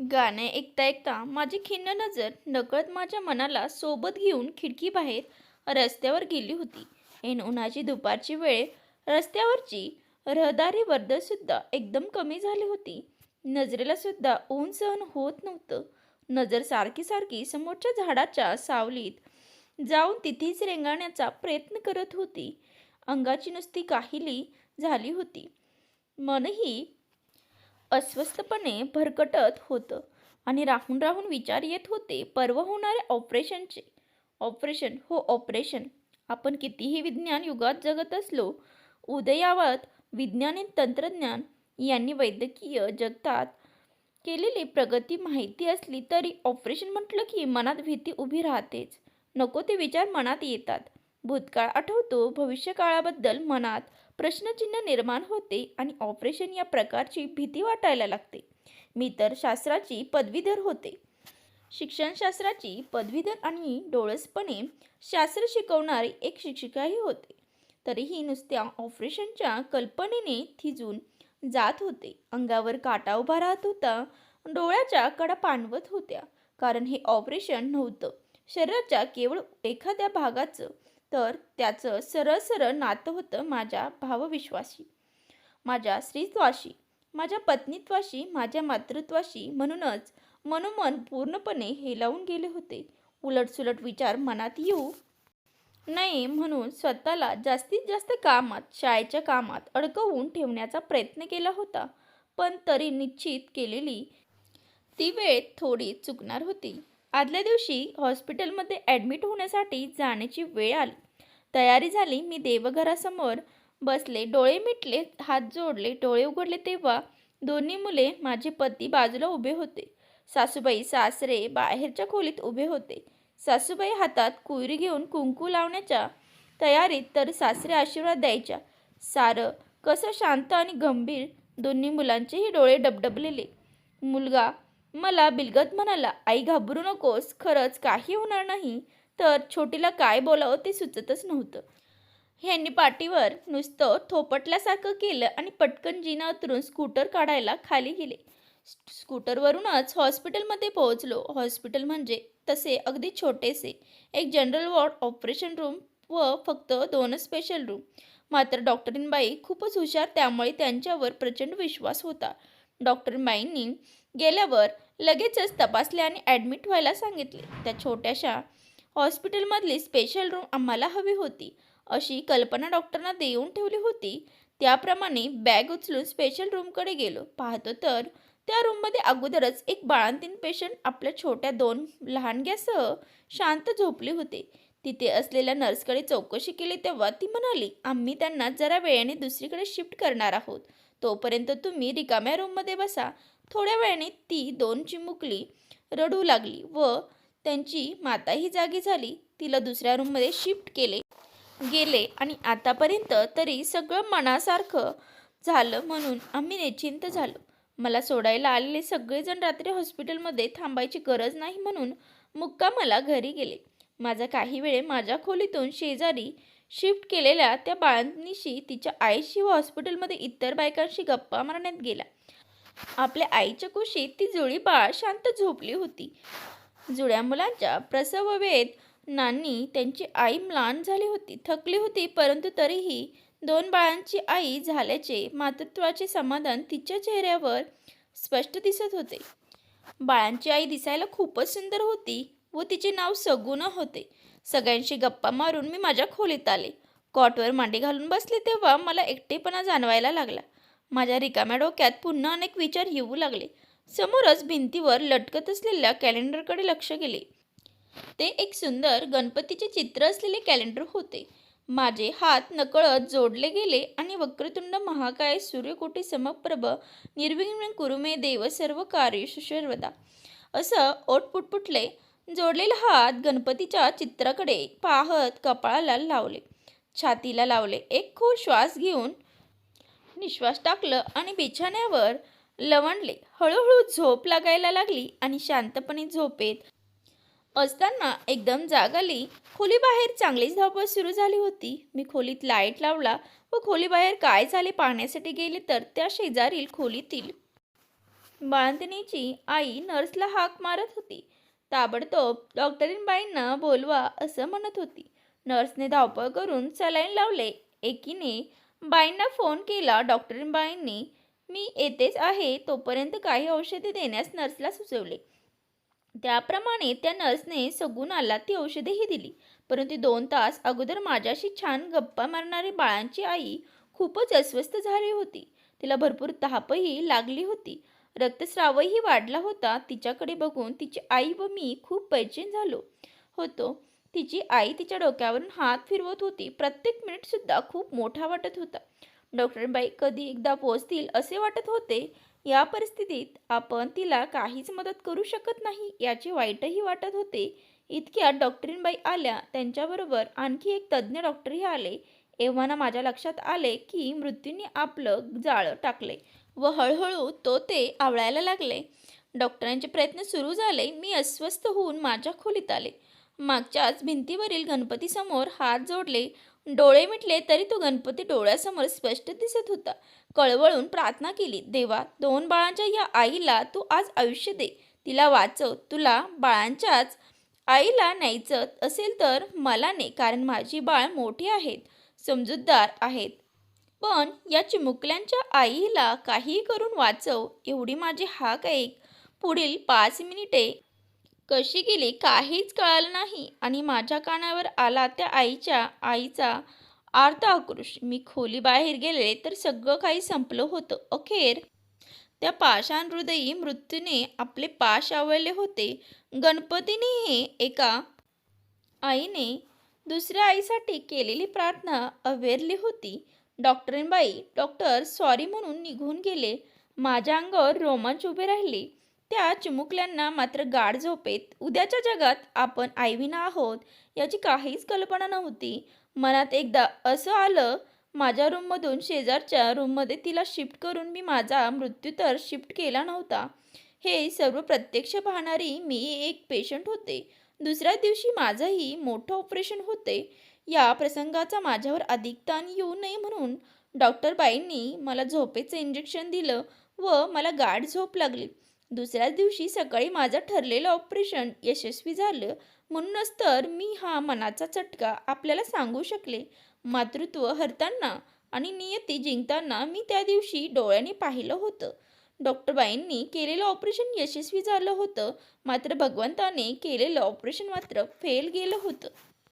गाणे ऐकता ऐकता माझी खिन्न नजर नकळत माझ्या मनाला सोबत घेऊन खिडकीबाहेर रस्त्यावर गेली होती. ऐन उन्हाची दुपारची वेळ रस्त्यावरची रहदारी वर्दळसुद्धा एकदम कमी झाली होती. नजरेला सुद्धा ऊन सहन होत नव्हतं. नजर सारखी सारखी समोरच्या झाडाच्या सावलीत जाऊन तिथेच रेंगाळण्याचा प्रयत्न करत होती. अंगाची नुसती काहिली झाली होती. मनही अस्वस्थपणे भरकटत होतं आणि राहून राहून विचार येत होते परवा होणाऱ्या ऑपरेशनचे. ऑपरेशन? हो ऑपरेशन. आपण कितीही विज्ञान युगात जगत असलो उदयावत विज्ञान आणि तंत्रज्ञान यांनी वैद्यकीय जगतात केलेली प्रगती माहिती असली तरी ऑपरेशन म्हटलं की मनात भीती उभी राहतेच. नको ते विचार मनात येतात. भूतकाळ आठवतो भविष्यकाळाबद्दल मनात प्रश्नचिन्ह निर्माण होते आणि ऑपरेशन या प्रकारची भीती वाटायला लागते. मी तर शास्त्राची पदवीधर होते. शिक्षणशास्त्राची पदवीधर आणि डोळसपणे शास्त्र शिकवणारी एक शिक्षिकाही होते. तरीही नुसत्या ऑपरेशनच्या कल्पनेने थिजून जात होते. अंगावर काटा उभा राहत होता. डोळ्याच्या कडा पाणवत होत्या. कारण हे ऑपरेशन नव्हतं. शरीराच्या केवळ एखाद्या भागाचं तर त्याचं सरळ सरळ नातं होतं माझ्या भावविश्वाशी. माझ्या स्त्रीत्वाशी माझ्या पत्नीत्वाशी माझ्या मातृत्वाशी म्हणूनच मनोमन पूर्णपणे हेलावून गेले होते. उलटसुलट विचार मनात येऊ नये म्हणून स्वतःला जास्तीत जास्त कामात शाळेच्या कामात अडकवून ठेवण्याचा प्रयत्न केला होता. पण तरी निश्चित केलेली ती वेळ थोडी चुकणार होती. आदल्या दिवशी हॉस्पिटलमध्ये ॲडमिट होण्यासाठी जाण्याची वेळ आली. तयारी झाली मी देवघरासमोर बसले डोळे मिटले हात जोडले डोळे उघडले तेव्हा दोन्ही मुले माझे पती बाजूला उभे होते. सासूबाई सासरे बाहेरच्या खोलीत उभे होते. सासूबाई हातात कुयरी घेऊन कुंकू लावण्याच्या तयारीत तर सासरे आशीर्वाद द्यायच्या. सारं कसं शांत आणि गंभीर दोन्ही मुलांचेही डोळे डबडबलेले. मुलगा मला बिलगत म्हणाला आई घाबरू नकोस खरंच काही होणार नाही. तर छोटीला काय बोलावं ते सुचतच नव्हतं. ह्यांनी पाठीवर नुसतं थोपटल्यासारखं केलं आणि पटकन जिना उतरून स्कूटर काढायला खाली गेले. स्कूटरवरूनच हॉस्पिटलमध्ये पोहोचलो. हॉस्पिटल म्हणजे तसे अगदी छोटेसे. एक जनरल वॉर्ड ऑपरेशन रूम व फक्त दोनच स्पेशल रूम. मात्र डॉक्टरीनबाई खूपच हुशार त्यामुळे त्यांच्यावर प्रचंड विश्वास होता. डॉक्टर माईंनी गेल्यावर लगेचच तपासले आणि ॲडमिट व्हायला सांगितले. त्या छोट्याशा हॉस्पिटलमधली स्पेशल रूम आम्हाला हवी होती. अशी कल्पना डॉक्टरना देऊन ठेवली होती. त्याप्रमाणे बॅग उचलून स्पेशल रूमकडे गेलो. पाहतो तर त्या रूममध्ये अगोदरच एक बाळंतीन पेशंट आपल्या छोट्या दोन लहानग्यासह शांत झोपले होते. तिथे असलेल्या नर्सकडे चौकशी केली तेव्हा ती म्हणाली आम्ही त्यांना जरा वेळाने दुसरीकडे शिफ्ट करणार आहोत. तोपर्यंत तुम्ही रिकाम्या रूममध्ये बसा. थोड्या वेळाने ती दोन चिमुकली रडू लागली व त्यांची माताही जागी झाली. तिला दुसऱ्या रूममध्ये शिफ्ट केले गेले आणि आतापर्यंत तरी सगळं मनासारखं झालं म्हणून आम्ही निश्चिंत झालो. मला सोडायला आलेले सगळेजण रात्री हॉस्पिटलमध्ये थांबायची गरज नाही म्हणून मुक्कामाला घरी गेले. माझा काही वेळ माझ्या खोलीतून शेजारी शिफ्ट केलेल्या त्या बाळांनीशी तिच्या आईशी व हॉस्पिटलमध्ये इतर बायकांशी गप्पा मारण्यात गेला आपल्या आईच्या कुशीत ती जुळी बाळ शांत झोपली होती. जुळ्या मुलांच्या प्रसववेत नानी त्यांची आई म्लान झाली होती थकली होती परंतु तरीही दोन बाळांची आई झाल्याचे मातृत्वाचे समाधान तिच्या चेहऱ्यावर स्पष्ट दिसत होते. बाळांची आई दिसायला खूपच सुंदर होती व तिचे नाव सगुना होते. सगळ्यांशी गप्पा मारून मी माझ्या खोलीत आले. कॉटवर मांडी घालून बसले तेव्हा मला एकटेपणा जाणवायला लागला. माझ्या रिकाम्या डोक्यात पुन्हा अनेक विचार येऊ लागले. समोरच भिंतीवर लटकत असलेल्या कॅलेंडरकडे लक्ष गेले. ते एक सुंदर गणपतीचे चित्र असलेले कॅलेंडर होते. माझे हात नकळत जोडले गेले आणि वक्रतुंड महाकाय सूर्यकोटी समप्रभ निर्विघ्न कुरुमे देव सर्व कार्य सुशर्वदा असं ओट पुटपुटले जोडलेला हात गणपतीच्या चित्राकडे पाहत कपाळाला लावले. छातीला लावले. एक खोल श्वास घेऊन निश्वास टाकलं आणि बिछाण्यावर लवंडले हळूहळू झोप लागायला लागली आणि शांतपणे झोपेत असताना एकदम जाग आली. खोलीबाहेर चांगलीच धावपळ सुरू झाली होती. मी खोलीत लाइट लावला व खोलीबाहेर काय झाले पाहण्यासाठी गेले तर त्या शेजारील खोलीतील बाळंतिणीची आई नर्सला हाक मारत होती. ताबडतोब डॉक्टरीनबाईंना बोलवा असं म्हणत होती. नर्सने धावपळ करून सलाईन लावले. एकीने बाईंना फोन केला डॉक्टरीनबाईंनी मी येतेच आहे तोपर्यंत काही औषधे देण्यास नर्सला सुचवले. त्याप्रमाणे त्या नर्सने सगुणाला ती औषधेही दिली. परंतु दोन तास अगोदर माझ्याशी छान गप्पा मारणारी बाळांची आई खूपच अस्वस्थ झाली होती. तिला भरपूर तापही लागली होती. रक्तस्रावही वाढला होता. तिच्याकडे बघून तिची आई व मी खूप बैचेन झालो होतो. तिची आई तिच्या डोक्यावरून हात फिरवत होती. प्रत्येक मिनिटसुद्धा खूप मोठा वाटत होता. डॉक्टरबाई कधी एकदा पोचतील असे वाटत होते. या परिस्थितीत आपण तिला काहीच मदत करू शकत नाही याचे वाईटही वाटत होते. इतक्या डॉक्टरीनबाई आल्या. त्यांच्याबरोबर आणखी एक तज्ज्ञ डॉक्टरही आले. एव्हाना माझ्या लक्षात आले की मृत्यूने आपलं जाळं टाकले व हळूहळू तो ते आवळायला लागले. डॉक्टरांचे प्रयत्न सुरू झाले. मी अस्वस्थ होऊन माझ्या खोलीत आले. मागच्याच भिंतीवरील गणपतीसमोर हात जोडले. डोळे मिटले तरी तो गणपती डोळ्यासमोर स्पष्ट दिसत होता. कळवळून प्रार्थना केली देवा दोन बाळांच्या या आईला तू आज आयुष्य दे. तिला वाचव. तुला बाळांच्याच आईला न्यायचं असेल तर मला ने कारण माझी बाळ मोठी आहेत समजूतदार आहेत. पण या चिमुकल्यांच्या आईला काहीही करून वाचव एवढी माझी हाक ऐक. पुढील पाच मिनिटे कशी गेली काहीच कळालं नाही आणि माझ्या कानावर आला त्या आईच्या आईचा आर्त आक्रोश. मी खोली बाहेर गेले तर सगळं काही संपलं होतं. अखेर त्या पाषाण हृदयी मृत्यूने आपले पाश आवळले होते. गणपतीने हे एका आईने दुसऱ्या आईसाठी केलेली प्रार्थना अवेरली होती. डॉक्टरीनबाई डॉक्टर सॉरी म्हणून निघून गेले. माझ्या अंगावर रोमांच उभे राहिले. त्या चिमुकल्यांना मात्र गाढ झोपेत उद्याच्या जगात आपण आईविना आहोत याची काहीच कल्पना नव्हती. मनात एकदा असं आलं माझ्या रूममधून शेजारच्या रूममध्ये तिला शिफ्ट करून मी माझा मृत्यू तर शिफ्ट केला नव्हता. हे सर्व प्रत्यक्ष पाहणारी मी एक पेशंट होते. दुसऱ्या दिवशी माझंही मोठं ऑपरेशन होते. या प्रसंगाचा माझ्यावर अधिक ताण येऊ नये म्हणून डॉक्टर बाईंनी मला झोपेचं इंजेक्शन दिलं व मला गाढ झोप लागली. दुसऱ्याच दिवशी सकाळी माझं ठरलेलं ऑपरेशन यशस्वी झालं म्हणूनच तर मी हा मनाचा चटका आपल्याला सांगू शकले. मातृत्व हरताना आणि नियती जिंकताना मी त्या दिवशी डोळ्याने पाहिलं होतं. डॉक्टर बाईंनी केलेलं ऑपरेशन यशस्वी झालं होतं. मात्र भगवंताने केलेलं ऑपरेशन मात्र फेल गेलं होतं.